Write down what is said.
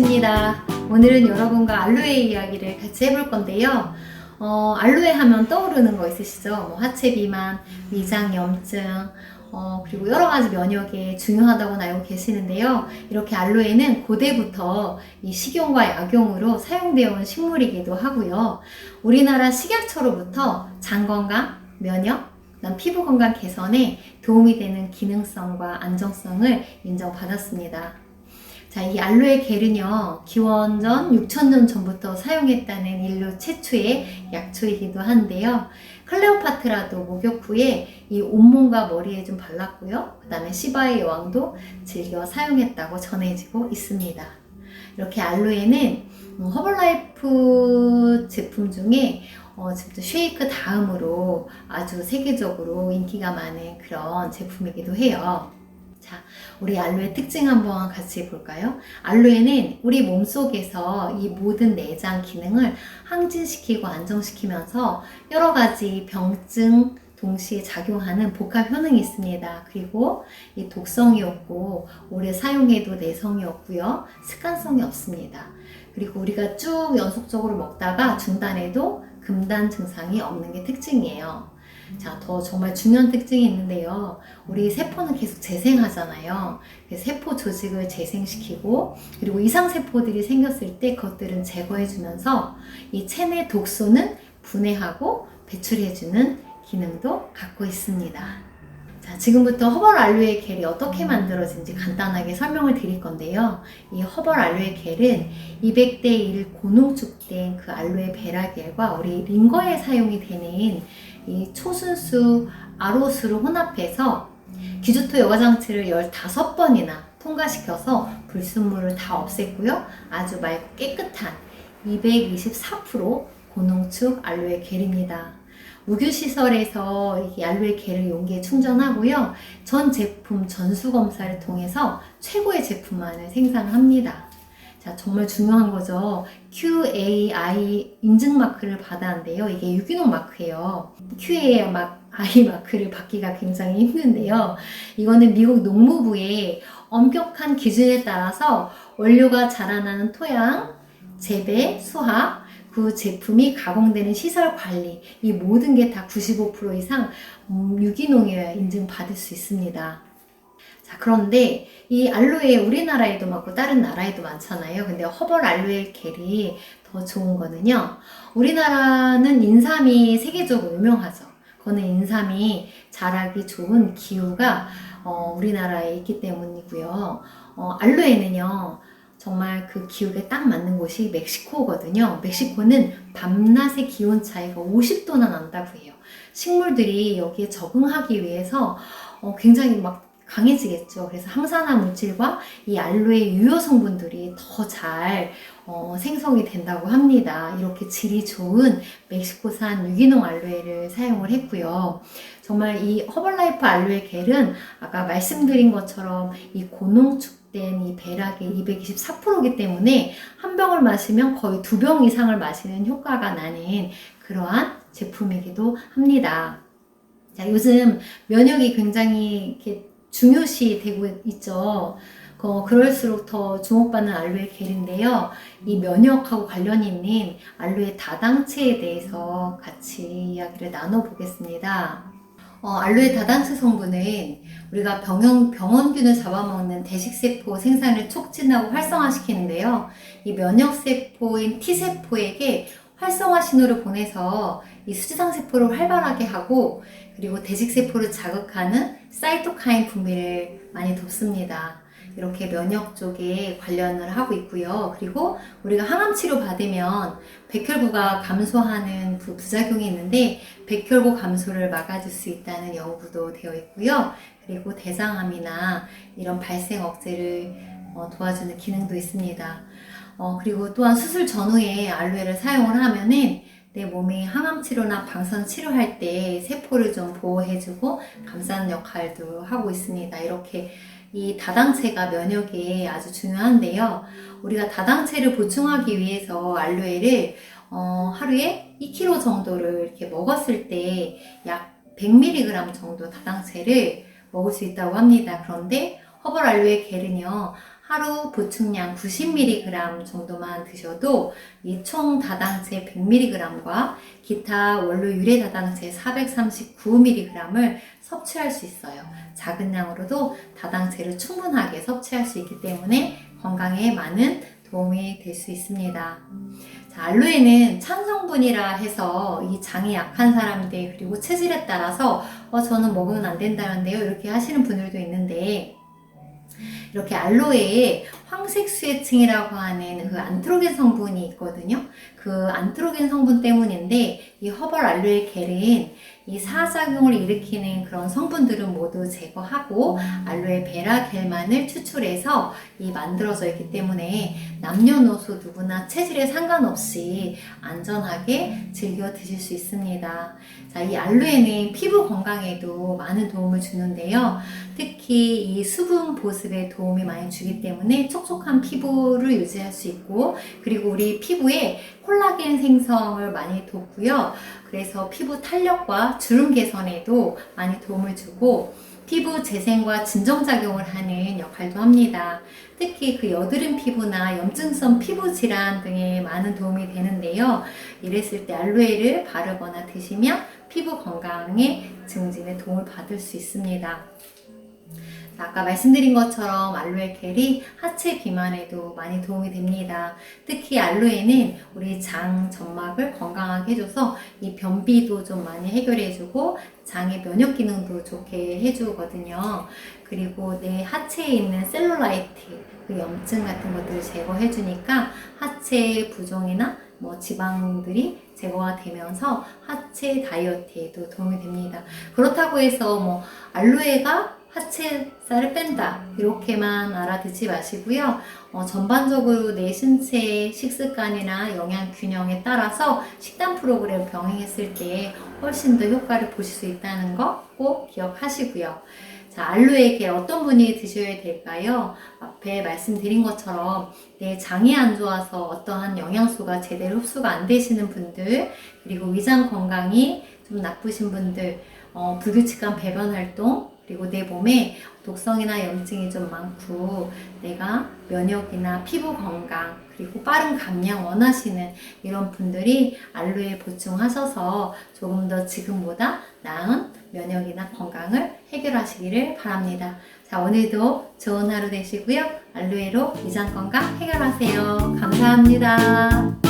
굿입니다. 오늘은 여러분과 알로에 이야기를 같이 해볼 건데요. 어, 알로에 하면 떠오르는 거 있으시죠? 뭐 하체 비만, 위장 염증, 어, 그리고 여러 가지 면역에 중요하다고 알고 계시는데요. 이렇게 알로에는 고대부터 이 식용과 약용으로 사용되어 온 식물이기도 하고요. 우리나라 식약처로부터 장 건강, 면역, 그다음 피부 건강 개선에 도움이 되는 기능성과 안정성을 인정받았습니다. 자, 이 알로에 겔은요, 기원전 6천년 전부터 사용했다는 인류 최초의 약초이기도 한데요. 클레오파트라도 목욕 후에 이 온몸과 머리에 좀 발랐고요. 그 다음에 시바의 여왕도 즐겨 사용했다고 전해지고 있습니다. 이렇게 알로에는 음, 허벌라이프 제품 중에 어, 지금 쉐이크 다음으로 아주 세계적으로 인기가 많은 그런 제품이기도 해요. 자, 우리 알로에 특징 한번 같이 볼까요? 알로에는 우리 몸 속에서 이 모든 내장 기능을 항진시키고 안정시키면서 여러 가지 병증 동시에 작용하는 복합 효능이 있습니다. 그리고 이 독성이 없고 오래 사용해도 내성이 없고요. 습관성이 없습니다. 그리고 우리가 쭉 연속적으로 먹다가 중단해도 금단 증상이 없는 게 특징이에요. 자, 더 정말 중요한 특징이 있는데요. 우리 세포는 계속 재생하잖아요. 그 세포 조직을 재생시키고, 그리고 이상세포들이 생겼을 때 그것들은 제거해주면서 이 체내 독소는 분해하고 배출해주는 기능도 갖고 있습니다. 자, 지금부터 허벌 알로에 겔이 어떻게 만들어진지 간단하게 설명을 드릴 건데요. 이 허벌 알로에 겔은 200대 1 고농축된 그 알로에 베라 겔과 우리 링거에 사용이 되는 이 초순수 아로수를 혼합해서 기주토 여과장치를 15번이나 통과시켜서 불순물을 다 없앴고요. 아주 맑고 깨끗한 224% 고농축 알로에 겔입니다. 우규시설에서 이 알로에 겔을 용기에 충전하고요. 전 제품 전수 검사를 통해서 최고의 제품만을 생산합니다. 자, 정말 중요한 거죠. QAI 인증 마크를 받았는데요. 이게 유기농 마크예요. QAI 마크를 받기가 굉장히 힘든데요. 이거는 미국 농무부의 엄격한 기준에 따라서 원료가 자라나는 토양, 재배, 수확, 그 제품이 가공되는 시설 관리, 이 모든 게 다 95% 이상 음, 유기농이어야 인증받을 수 있습니다. 자, 그런데 이 알로에 우리나라에도 많고 다른 나라에도 많잖아요. 근데 허벌 알로에 겔이 더 좋은 거는요. 우리나라는 인삼이 세계적으로 유명하죠. 그거는 인삼이 자라기 좋은 기후가 어, 우리나라에 있기 때문이고요. 어, 알로에는요. 정말 그 기후에 딱 맞는 곳이 멕시코거든요. 멕시코는 밤낮의 기온 차이가 50도나 난다고 해요. 식물들이 여기에 적응하기 위해서 어, 굉장히 막 강해지겠죠. 그래서 항산화 물질과 이 알로에 유효 성분들이 더잘 어, 생성이 된다고 합니다. 이렇게 질이 좋은 멕시코산 유기농 알로에를 사용을 했고요. 정말 이 허벌라이프 알로에 겔은 아까 말씀드린 것처럼 이 고농축된 이 배락의 224%이기 때문에 한 병을 마시면 거의 두 병 이상을 마시는 효과가 나는 그러한 제품이기도 합니다. 자, 요즘 면역이 굉장히 이렇게 중요시 되고 있죠. 어, 그럴수록 더 주목받는 알로에 겔인데요. 이 면역하고 관련이 있는 알로에 다당체에 대해서 같이 이야기를 나눠보겠습니다. 어, 알로에 다당체 성분은 우리가 병원, 병원균을 잡아먹는 대식세포 생산을 촉진하고 활성화시키는데요. 이 면역세포인 T세포에게 활성화 신호를 보내서 이 수지상세포를 활발하게 하고 그리고 대식세포를 자극하는 사이토카인 분비를 많이 돕습니다. 이렇게 면역 쪽에 관련을 하고 있고요. 그리고 우리가 항암 치료 받으면 백혈구가 감소하는 부, 부작용이 있는데 백혈구 감소를 막아줄 수 있다는 연구도 되어 있고요. 그리고 대장암이나 이런 발생 억제를 어, 도와주는 기능도 있습니다. 어, 그리고 또한 수술 전후에 알로에를 사용을 하면은 내 몸에 항암 치료나 방사선 치료할 때 세포를 좀 보호해주고 감싸는 역할도 하고 있습니다. 이렇게 이 다당체가 면역에 아주 중요한데요. 우리가 다당체를 보충하기 위해서 알로에를 어, 하루에 2kg 정도를 이렇게 먹었을 때 약 100mg 정도 다당체를 먹을 수 있다고 합니다. 그런데 허벌 알로에 겔은요 하루 보충량 90mg 정도만 드셔도 이 총 다당제 100mg과 기타 원료 유래 다당제 439mg을 섭취할 수 있어요. 작은 양으로도 다당제를 충분하게 섭취할 수 있기 때문에 건강에 많은 도움이 될 수 있습니다. 자, 알로에는 찬성분이라 해서 이 장이 약한 사람들 그리고 체질에 따라서 어, 저는 먹으면 안 된다는데요. 이렇게 하시는 분들도 있는데 이렇게 알로에에 황색 수혜층이라고 하는 그 안트로겐 성분이 있거든요. 그 안트로겐 성분 때문인데 이 허벌 알로에 겔은 이 사작용을 일으키는 그런 성분들은 모두 제거하고 알로에 베라 겔만을 추출해서 이 만들어져 있기 때문에 남녀노소 누구나 체질에 상관없이 안전하게 즐겨 드실 수 있습니다. 자, 이 알로에는 피부 건강에도 많은 도움을 주는데요. 특히 이 수분 보습에 도움이 많이 주기 때문에 촉촉한 피부를 유지할 수 있고 그리고 우리 피부에 콜라겐 생성을 많이 돕고요. 그래서 피부 탄력과 주름 개선에도 많이 도움을 주고 피부 재생과 진정작용을 하는 역할도 합니다. 특히 그 여드름 피부나 염증성 피부 질환 등에 많은 도움이 되는데요. 이랬을 때 알로에를 바르거나 드시면 피부 건강의 증진에 도움을 받을 수 있습니다. 아까 말씀드린 것처럼 알로에 겔이 하체 비만에도 많이 도움이 됩니다. 특히 알로에는 우리 장 점막을 건강하게 해줘서 이 변비도 좀 많이 해결해주고 장의 면역 기능도 좋게 해주거든요. 그리고 내 하체에 있는 셀룰라이트, 그 염증 같은 것들을 제거해주니까 하체 부종이나 뭐 지방들이 제거가 되면서 하체 다이어트에도 도움이 됩니다. 그렇다고 해서 뭐 알로에가 하체 살을 뺀다 이렇게만 알아듣지 마시고요. 어, 전반적으로 내 신체의 식습관이나 영양 균형에 따라서 식단 프로그램을 병행했을 때 훨씬 더 효과를 보실 수 있다는 거 꼭 기억하시고요. 자, 알로에 겔 어떤 분이 드셔야 될까요? 앞에 말씀드린 것처럼 내 장이 안 좋아서 어떠한 영양소가 제대로 흡수가 안 되시는 분들, 그리고 위장 건강이 좀 나쁘신 분들, 어, 불규칙한 배변 활동, 그리고 내 몸에 독성이나 염증이 좀 많고 내가 면역이나 피부 건강 그리고 빠른 감량 원하시는 이런 분들이 알로에 보충하셔서 조금 더 지금보다 나은 면역이나 건강을 해결하시기를 바랍니다. 자, 오늘도 좋은 하루 되시고요. 알로에로 위장 건강 해결하세요. 감사합니다.